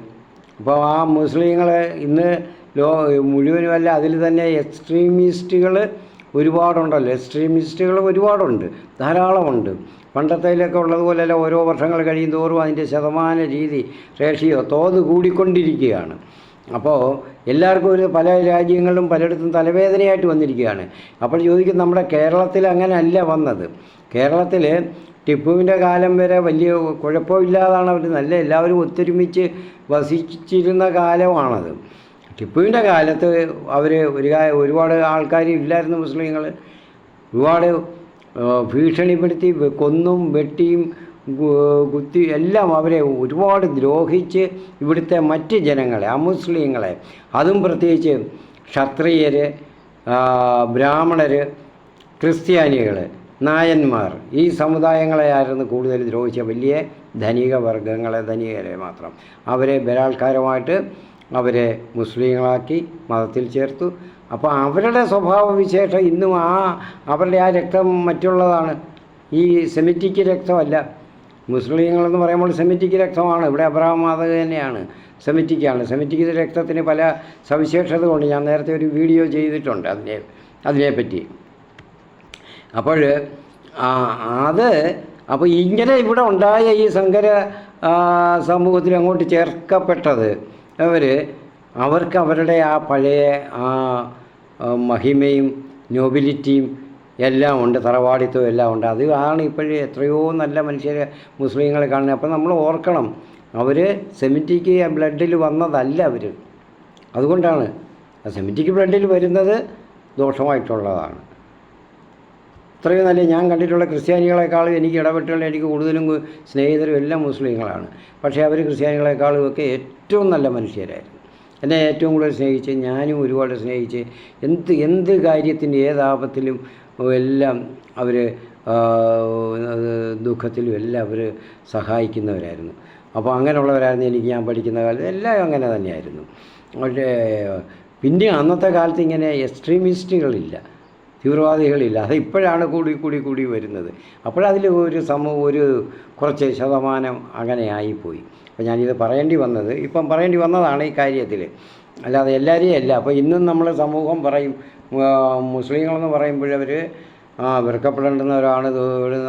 അപ്പോൾ ആ മുസ്ലിങ്ങളെ ഇന്ന് ലോ മുഴുവനുമല്ല അതിൽ തന്നെ എക്സ്ട്രീമിസ്റ്റുകൾ ഒരുപാടുണ്ടല്ലോ. എക്സ്ട്രീമിസ്റ്റുകൾ ഒരുപാടുണ്ട് ധാരാളമുണ്ട്. പണ്ടത്തേലൊക്കെ ഉള്ളതുപോലെയല്ല ഓരോ വർഷങ്ങൾ കഴിയും തോറും അതിന്റെ ശതമാന രീതി റേഷ്യോ തോത് കൂടിക്കൊണ്ടിരിക്കുകയാണ്. അപ്പോൾ എല്ലാവർക്കും ഒരു പല രാജ്യങ്ങളിലും പലയിടത്തും തലവേദനയായിട്ട് വന്നിരിക്കുകയാണ്. അപ്പോൾ ചോദിക്കും നമ്മുടെ കേരളത്തിൽ അങ്ങനെ അല്ല വന്നത്. കേരളത്തിൽ ടിപ്പുവിന്റെ കാലം വരെ വലിയ കുഴപ്പമില്ലാതാണ് അവർ നല്ല എല്ലാവരും ഒത്തൊരുമിച്ച് വസിച്ചിരുന്ന കാലമാണത്. ടിപ്പുവിന്റെ കാലത്ത് അവർ ഒരു ഒരുപാട് ആൾക്കാർ ഇല്ലായിരുന്നു മുസ്ലിങ്ങൾ ഒരുപാട് ഭീഷണിപ്പെടുത്തി കൊന്നും വെട്ടിയും കുത്തി എല്ലാം അവരെ ഒരുപാട് ദ്രോഹിച്ച് ഇവിടുത്തെ മറ്റ് ജനങ്ങളെ അമുസ്ലിങ്ങളെ. അതും പ്രത്യേകിച്ച് ക്ഷത്രിയർ ബ്രാഹ്മണർ ക്രിസ്ത്യാനികൾ നായന്മാർ. ഈ സമുദായങ്ങളെയായിരുന്നു കൂടുതൽ ദ്രോഹിച്ച വലിയ ധനിക വർഗങ്ങളെ ധനികരെ മാത്രം. അവരെ ബലാത്കാരമായിട്ട് അവരെ മുസ്ലിങ്ങളാക്കി മതത്തിൽ ചേർത്തു. അപ്പോൾ അവരുടെ സ്വഭാവ വിശേഷം ഇന്നും ആ അവരുടെ ആ രക്തം മറ്റുള്ളതാണ്. ഈ സെമിറ്റിക് രക്തമല്ല. മുസ്ലിങ്ങളെന്ന് പറയുമ്പോൾ സെമിറ്റിക് രക്തമാണ്. ഇവിടെ അബ്രഹാം മാതക തന്നെയാണ് സെമിറ്റിക്കാണ്. സെമിറ്റിക് രക്തത്തിന് പല സവിശേഷതകളുണ്ട്. ഞാൻ നേരത്തെ ഒരു വീഡിയോ ചെയ്തിട്ടുണ്ട് അതിനെ അതിനെപ്പറ്റി. അപ്പോൾ അത് അപ്പോൾ ഇങ്ങനെ ഇവിടെ ഉണ്ടായ ഈ സങ്കര സമൂഹത്തിൽ അങ്ങോട്ട് ചേർക്കപ്പെട്ടത് അവർ അവർക്ക് അവരുടെ ആ പഴയ ആ മഹിമയും നോബിലിറ്റിയും എല്ലാം ഉണ്ട് തറവാടിത്തവും എല്ലാം ഉണ്ട്. അത് ആണ് ഇപ്പോഴും എത്രയോ നല്ല മനുഷ്യരെ മുസ്ലിങ്ങളെ കാണുന്നത്. അപ്പോൾ നമ്മൾ ഓർക്കണം അവർ സെമിറ്റിക്ക് ബ്ലഡിൽ വന്നതല്ല അവർ അതുകൊണ്ടാണ് സെമിറ്റിക്ക് സെമിറ്റിക് ബ്ലഡിൽ വരുന്നത് ദോഷമായിട്ടുള്ളതാണ്. ഇത്രയും നല്ല ഞാൻ കണ്ടിട്ടുള്ള ക്രിസ്ത്യാനികളെക്കാളും എനിക്ക് ഇടപെട്ടുള്ള എനിക്ക് കൂടുതലും സ്നേഹിതരും എല്ലാം മുസ്ലിങ്ങളാണ്. പക്ഷേ അവർ ക്രിസ്ത്യാനികളെക്കാളും ഒക്കെ ഏറ്റവും നല്ല മനുഷ്യരായിരുന്നു. എന്നെ ഏറ്റവും കൂടുതൽ സ്നേഹിച്ച് ഞാനും ഒരുപാട് സ്നേഹിച്ച് എന്ത് എന്ത് കാര്യത്തിന്റെ ഏതാപത്തിലും എല്ലാം അവർ ദുഃഖത്തിലും എല്ലാം അവർ സഹായിക്കുന്നവരായിരുന്നു. അപ്പോൾ അങ്ങനെയുള്ളവരായിരുന്നു എനിക്ക് ഞാൻ പഠിക്കുന്ന കാലത്ത്. എല്ലാം അങ്ങനെ തന്നെയായിരുന്നു. പക്ഷേ പിന്നെ അന്നത്തെ കാലത്ത് ഇങ്ങനെ എക്സ്ട്രീമിസ്റ്റുകളില്ല. തീവ്രവാദികളില്ല. അത് ഇപ്പോഴാണ് കൂടി കൂടി കൂടി വരുന്നത്. അപ്പോഴതിൽ ഒരു സമൂഹം ഒരു കുറച്ച് ശതമാനം അങ്ങനെ ആയിപ്പോയി. അപ്പോൾ ഞാനിത് പറയേണ്ടി വന്നത് ഇപ്പം പറയേണ്ടി വന്നതാണ് ഈ കാര്യത്തിൽ. അല്ലാതെ എല്ലാവരെയും അല്ല. അപ്പോൾ ഇന്നും നമ്മൾ സമൂഹം പറയും മുസ്ലിങ്ങളെന്ന് പറയുമ്പോഴവർ ആ വെറുക്കപ്പെടേണ്ടുന്നവരാണ്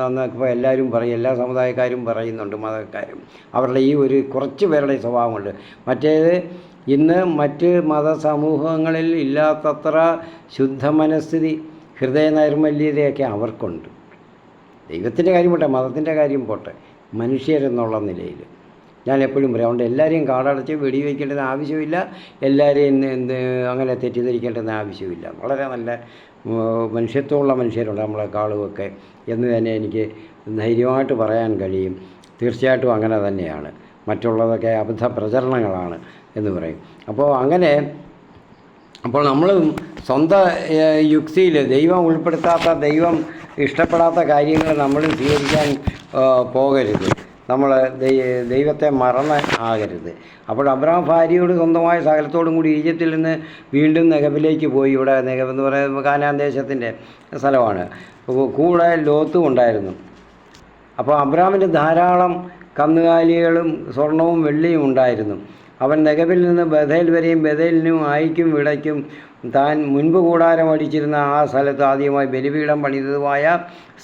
എന്നൊക്കെ എല്ലാവരും പറയും എല്ലാ സമുദായക്കാരും പറയുന്നുണ്ട് മതക്കാരും. അവരുടെ ഈ ഒരു കുറച്ച് പേരുടെ സ്വഭാവമുണ്ട്. മറ്റേത് ഇന്ന് മറ്റ് മതസമൂഹങ്ങളിൽ ഇല്ലാത്തത്ര ശുദ്ധ മനസ്ഥിതി ഹൃദയ നൈർമല്യതയൊക്കെ അവർക്കുണ്ട്. ദൈവത്തിന്റെ കാര്യം പോട്ടെ മതത്തിന്റെ കാര്യം പോട്ടെ മനുഷ്യരെന്നുള്ള നിലയിൽ. ഞാൻ എപ്പോഴും പറയാം അതുകൊണ്ട് എല്ലാവരെയും കാടടച്ച് വെടിവെക്കേണ്ടതിന് ആവശ്യമില്ല എല്ലാവരെയും എന്ത് അങ്ങനെ തെറ്റിദ്ധരിക്കേണ്ടതിന് ആവശ്യമില്ല. വളരെ നല്ല മനുഷ്യത്വമുള്ള മനുഷ്യരുണ്ട് നമ്മളെ കാളുമൊക്കെ എന്ന് തന്നെ എനിക്ക് ധൈര്യമായിട്ട് പറയാൻ കഴിയും. തീർച്ചയായിട്ടും അങ്ങനെ തന്നെയാണ്. മറ്റുള്ളതൊക്കെ അബദ്ധ പ്രചരണങ്ങളാണ് എന്ന് പറയും. അപ്പോൾ അങ്ങനെ അപ്പോൾ നമ്മൾ സ്വന്തം യുക്തിയിൽ ദൈവം ഉൾപ്പെടുത്താത്ത ദൈവം ഇഷ്ടപ്പെടാത്ത കാര്യങ്ങൾ നമ്മൾ സ്വീകരിക്കാൻ പോകരുത്. നമ്മൾ ദൈവത്തെ മറന്ന് ആകരുത്. അപ്പോൾ അബ്രഹാം ഭാര്യയോട് സ്വന്തമായ സകലത്തോടും കൂടി ഈജിപ്തിൽ നിന്ന് വീണ്ടും നെഗവിലേക്ക് പോയി. ഇവിടെ നെഗവ് എന്ന് പറയുന്നത് കാനാൻ ദേശത്തിന്റെ സ്ഥലമാണ്. കൂടെ ലോത്തും ഉണ്ടായിരുന്നു. അപ്പോൾ അബ്രഹാമിന്റെ ധാരാളം കന്നുകാലികളും സ്വർണവും വെള്ളിയും ഉണ്ടായിരുന്നു. അവൻ നെഗവിൽ നിന്ന് ബഥേൽ വരെയും ബഥേലിനും ആയിക്കും വിടയ്ക്കും. താൻ മുൻപ് കൂടാരം അടിച്ചിരുന്ന ആ സ്ഥലത്ത് ആദ്യമായി ബലിപീഠം പണിതതുമായ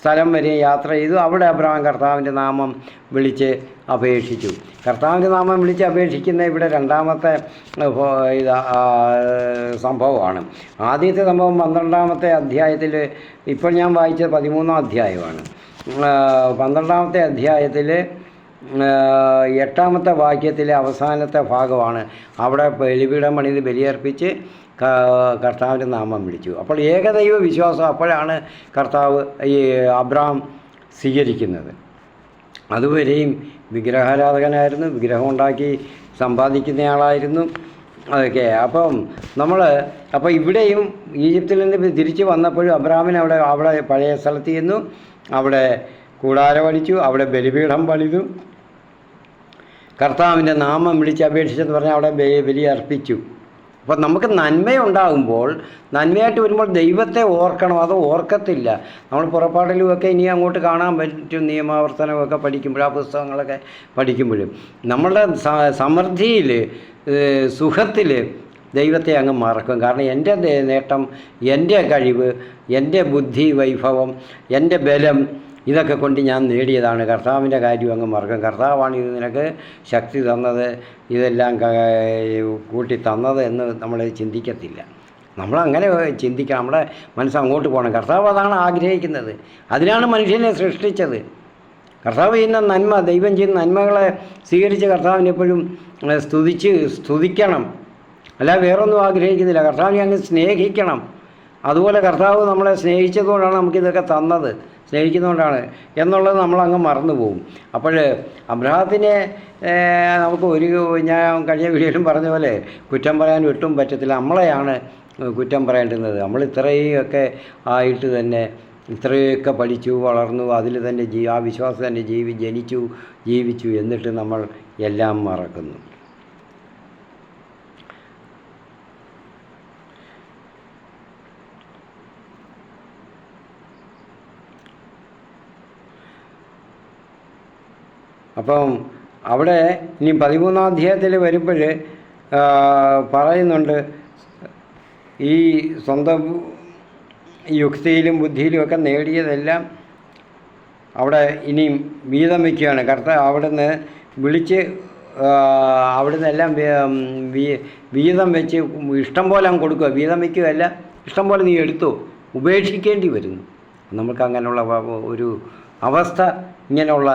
സ്ഥലം വരെ യാത്ര ചെയ്തു. അവിടെ അബ്രഹാം കർത്താവിന്റെ നാമം വിളിച്ച് അപേക്ഷിച്ചു. കർത്താവിന്റെ നാമം വിളിച്ച് അപേക്ഷിക്കുന്ന ഇവിടെ രണ്ടാമത്തെ ഇത് സംഭവമാണ്. ആദ്യത്തെ സംഭവം പന്ത്രണ്ടാമത്തെ അധ്യായത്തിൽ ഇപ്പോൾ ഞാൻ വായിച്ചത് പതിമൂന്നാം അധ്യായമാണ്. പന്ത്രണ്ടാമത്തെ അധ്യായത്തിൽ എട്ടാമത്തെ വാക്യത്തിലെ അവസാനത്തെ ഭാഗമാണ്. അവിടെ ബലിപീഠം പണിത് ബലിയർപ്പിച്ച് കർത്താവിന്റെ നാമം വിളിച്ചു. അപ്പോൾ ഏകദൈവ വിശ്വാസം അപ്പോഴാണ് കർത്താവ് ഈ അബ്രാം സ്വീകരിക്കുന്നത്. അതുവരെയും വിഗ്രഹാരാധകനായിരുന്നു വിഗ്രഹം ഉണ്ടാക്കി സമ്പാദിക്കുന്നയാളായിരുന്നു. അതൊക്കെ. അപ്പം നമ്മൾ അപ്പോൾ ഇവിടെയും ഈജിപ്തിൽ നിന്ന് തിരിച്ച് വന്നപ്പോഴും അബ്രാമിൻ അവിടെ അവിടെ പഴയ സ്ഥലത്ത് ചെന്നു. അവിടെ കൂടാരമടിച്ചു അവിടെ ബലിപീഠം പണിതു. കർത്താവിന്റെ നാമം വിളിച്ച് അപേക്ഷിച്ചെന്ന് പറഞ്ഞാൽ അവിടെ ബലി അർപ്പിച്ചു. അപ്പം നമുക്ക് നന്മയുണ്ടാകുമ്പോൾ നന്മയായിട്ട് വരുമ്പോൾ ദൈവത്തെ ഓർക്കണം അത് ഓർക്കത്തില്ല. നമ്മൾ പുറപ്പാടിലുമൊക്കെ ഇനി അങ്ങോട്ട് കാണാൻ പറ്റും നിയമാവർത്തനമൊക്കെ പഠിക്കുമ്പോൾ ആ പുസ്തകങ്ങളൊക്കെ പഠിക്കുമ്പോഴും. നമ്മളുടെ സമൃദ്ധിയിൽ സുഖത്തിൽ ദൈവത്തെ അങ്ങ് മറക്കും. കാരണം എന്റെ നേട്ടം എന്റെ കഴിവ് എന്റെ ബുദ്ധി വൈഭവം എന്റെ ബലം ഇതൊക്കെ കൊണ്ട് ഞാൻ നേടിയതാണ്. കർത്താവിന്റെ കാര്യം അങ്ങ് മറക്കും. കർത്താവാണ് ഇത് നിനക്ക് ശക്തി തന്നത്. ഇതെല്ലാം കൂട്ടി തന്നത് എന്ന് നമ്മൾ ചിന്തിക്കത്തില്ല. നമ്മളങ്ങനെ ചിന്തിക്കണം. നമ്മുടെ മനസ്സ് അങ്ങോട്ട് പോകണം. കർത്താവ് അതാണ് ആഗ്രഹിക്കുന്നത്. അതിനാണ് മനുഷ്യനെ സൃഷ്ടിച്ചത്. കർത്താവ് ചെയ്യുന്ന നന്മ ദൈവം ചെയ്യുന്ന നന്മകളെ സ്വീകരിച്ച് കർത്താവിനെ എപ്പോഴും സ്തുതിച്ച് സ്തുതിക്കണം. അല്ല വേറൊന്നും ആഗ്രഹിക്കുന്നില്ല. കർത്താവിനെ അങ്ങ് സ്നേഹിക്കണം. അതുപോലെ കർത്താവ് നമ്മളെ സ്നേഹിച്ചതുകൊണ്ടാണ് നമുക്കിതൊക്കെ തന്നത്. സ്നേഹിക്കുന്നതുകൊണ്ടാണ്. എന്നുള്ളത് നമ്മളങ്ങ് മറന്നു പോകും അപ്പോൾ അബ്രഹത്തിനെ നമുക്ക് ഒരു ഞാൻ കഴിഞ്ഞ വീഡിയോയിലും പറഞ്ഞ പോലെ കുറ്റം പറയാൻ ഒട്ടും പറ്റത്തില്ല. നമ്മളെയാണ് കുറ്റം പറയേണ്ടുന്നത്. നമ്മൾ ഇത്രയും ഒക്കെ ആയിട്ട് തന്നെ ഇത്രയൊക്കെ പഠിച്ചു വളർന്നു അതിൽ തന്നെ ജീ ആ വിശ്വാസം തന്നെ ജീവി ജനിച്ചു ജീവിച്ചു എന്നിട്ട് നമ്മൾ എല്ലാം മറക്കുന്നു. അപ്പം അവിടെ ഇനി പതിമൂന്നാം അധ്യായത്തിൽ വരുമ്പോൾ പറയുന്നുണ്ട് ഈ സ്വന്തം യുക്തിയിലും ബുദ്ധിയിലും ഒക്കെ നേടിയതെല്ലാം അവിടെ ഇനിയും വീതം വയ്ക്കുകയാണ്. കർത്ത അവിടുന്ന് വിളിച്ച് അവിടുന്ന് എല്ലാം വീതം വെച്ച് ഇഷ്ടം പോലെ അങ്ങ് കൊടുക്കുക. വീതം വയ്ക്കുകയല്ല ഇഷ്ടം പോലെ നീ എടുത്തു. ഉപേക്ഷിക്കേണ്ടി വരുന്നു. നമുക്ക് അങ്ങനെയുള്ള ഒരു അവസ്ഥ ഇങ്ങനെയുള്ള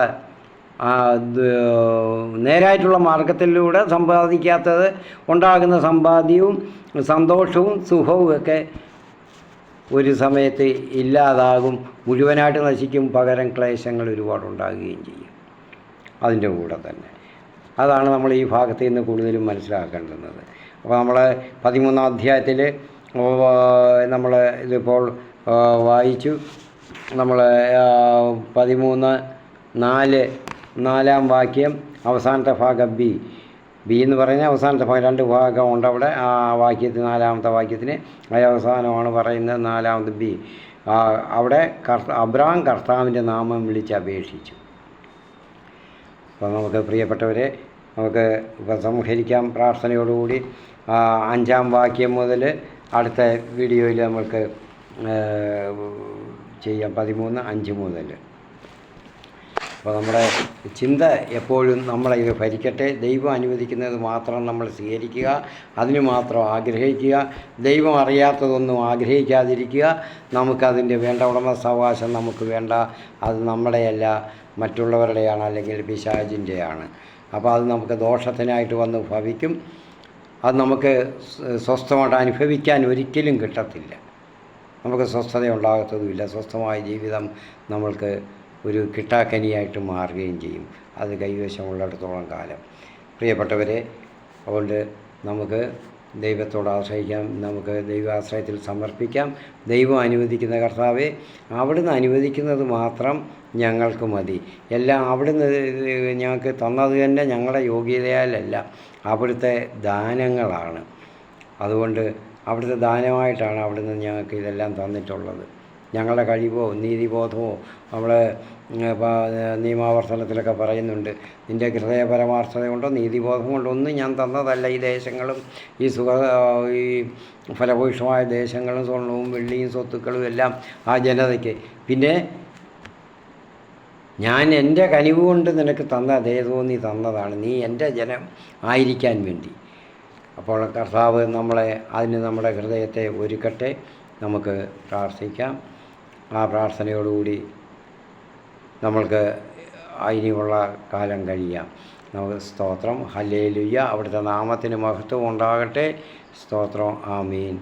നേരായിട്ടുള്ള മാർഗത്തിലൂടെ സമ്പാദിക്കാത്തത് ഉണ്ടാകുന്ന സമ്പാദ്യവും സന്തോഷവും സുഖവും ഒക്കെ ഒരു സമയത്ത് ഇല്ലാതാകും മുഴുവനായിട്ട് നശിക്കും പകരം ക്ലേശങ്ങൾ ഒരുപാട് ഉണ്ടാകുകയും ചെയ്യും. അതിന്റെ കൂടെ തന്നെ. അതാണ് നമ്മൾ ഈ ഭാഗത്ത് നിന്ന് കൂടുതലും മനസ്സിലാക്കേണ്ടുന്നത്. അപ്പോൾ നമ്മൾ പതിമൂന്നാം അധ്യായത്തിൽ നമ്മൾ ഇതിപ്പോൾ വായിച്ചു. നമ്മൾ പതിമൂന്ന് നാല് നാലാം വാക്യം അവസാനത്തെ ഭാഗം ബി. ബി എന്ന് പറഞ്ഞാൽ അവസാനത്തെ ഭാഗം രണ്ട് ഭാഗമുണ്ട് അവിടെ. ആ വാക്യത്തിന് നാലാമത്തെ വാക്യത്തിന് അവസാനമാണ് പറയുന്നത് നാലാമത് ബി. അവിടെ കർത്ത അബ്രാം കർത്താവിന്റെ നാമം വിളിച്ച് അപേക്ഷിച്ചു. അപ്പോൾ നമുക്ക് പ്രിയപ്പെട്ടവരെ നമുക്ക് ഉപസംഹരിക്കാം പ്രാർത്ഥനയോടുകൂടി. അഞ്ചാം വാക്യം മുതൽ അടുത്ത വീഡിയോയിൽ നമുക്ക് ചെയ്യാം. പതിമൂന്ന് അഞ്ച് മുതൽ. അപ്പോൾ നമ്മുടെ ചിന്ത എപ്പോഴും നമ്മളെ ഇത് ഭരിക്കട്ടെ. ദൈവം അനുവദിക്കുന്നത് മാത്രം നമ്മൾ സ്വീകരിക്കുക. അതിന് മാത്രം ആഗ്രഹിക്കുക. ദൈവം അറിയാത്തതൊന്നും ആഗ്രഹിക്കാതിരിക്കുക. നമുക്കതിന്റെ വേണ്ട ഉടമസാവകാശം നമുക്ക് വേണ്ട. അത് നമ്മുടെയല്ല മറ്റുള്ളവരുടെയാണ് അല്ലെങ്കിൽ പിശാചിന്റെയാണ്. അപ്പോൾ അത് നമുക്ക് ദോഷത്തിനായിട്ട് വന്ന് ഭവിക്കും. അത് നമുക്ക് സ്വ- സ്വസ്ഥമായിട്ട് അനുഭവിക്കാൻ ഒരിക്കലും കിട്ടത്തില്ല. നമുക്ക് സ്വസ്ഥത ഉണ്ടാകത്തതുമില്ല സ്വസ്ഥമായ ജീവിതം നമ്മൾക്ക് ഒരു കിട്ടാക്കനിയായിട്ട് മാറുകയും ചെയ്യും. അത് കൈവശമുള്ളിടത്തോളം കാലം. പ്രിയപ്പെട്ടവരെ അതുകൊണ്ട് നമുക്ക് ദൈവത്തോട് ആശ്രയിക്കാം. നമുക്ക് ദൈവാശ്രയത്തിൽ സമർപ്പിക്കാം. ദൈവം അനുവദിക്കുന്ന കർത്താവെ അവിടുന്ന് അനുവദിക്കുന്നത് മാത്രം ഞങ്ങൾക്ക് മതി. എല്ലാം അവിടുന്ന് ഞങ്ങൾക്ക് തന്നത് തന്നെ ഞങ്ങളുടെ യോഗ്യതയാലല്ല. അവിടുത്തെ ദാനങ്ങളാണ്. അതുകൊണ്ട് അവിടുത്തെ ദാനമായിട്ടാണ് അവിടുന്ന് ഞങ്ങൾക്ക് ഇതെല്ലാം തന്നിട്ടുള്ളത്. ഞങ്ങളുടെ കഴിവോ നീതിബോധമോ നമ്മളെ നിയമാവർത്തനത്തിലൊക്കെ പറയുന്നുണ്ട് നിന്റെ ഹൃദയപരമാർത്ഥത കൊണ്ടോ നീതിബോധം കൊണ്ടോ ഒന്നും ഞാൻ തന്നതല്ല. ഈ ദേശങ്ങളും ഈ സുഖ ഈ ഫലഭൂഷമായ ദേശങ്ങളും സ്വർണവും വെള്ളിയും സ്വത്തുക്കളും എല്ലാം ആ ജനതയ്ക്ക്. പിന്നെ ഞാൻ എന്റെ കനിവ് കൊണ്ട് നിനക്ക് തന്ന അതേ നീ തന്നതാണ്. നീ എന്റെ ജനം ആയിരിക്കാൻ വേണ്ടി. അപ്പോൾ കർത്താവ് നമ്മളെ അതിന് നമ്മുടെ ഹൃദയത്തെ ഒരുക്കട്ടെ. നമുക്ക് പ്രാർത്ഥിക്കാം. ആ പ്രാർത്ഥനയോടുകൂടി നമ്മൾക്ക് ഇനിയുള്ള കാലം കഴിയാം. നമുക്ക് സ്തോത്രം. ഹല്ലേലുയ്യ. അവിടുത്തെ നാമത്തിന് മഹത്വം ഉണ്ടാകട്ടെ. സ്തോത്രം. ആമീൻ.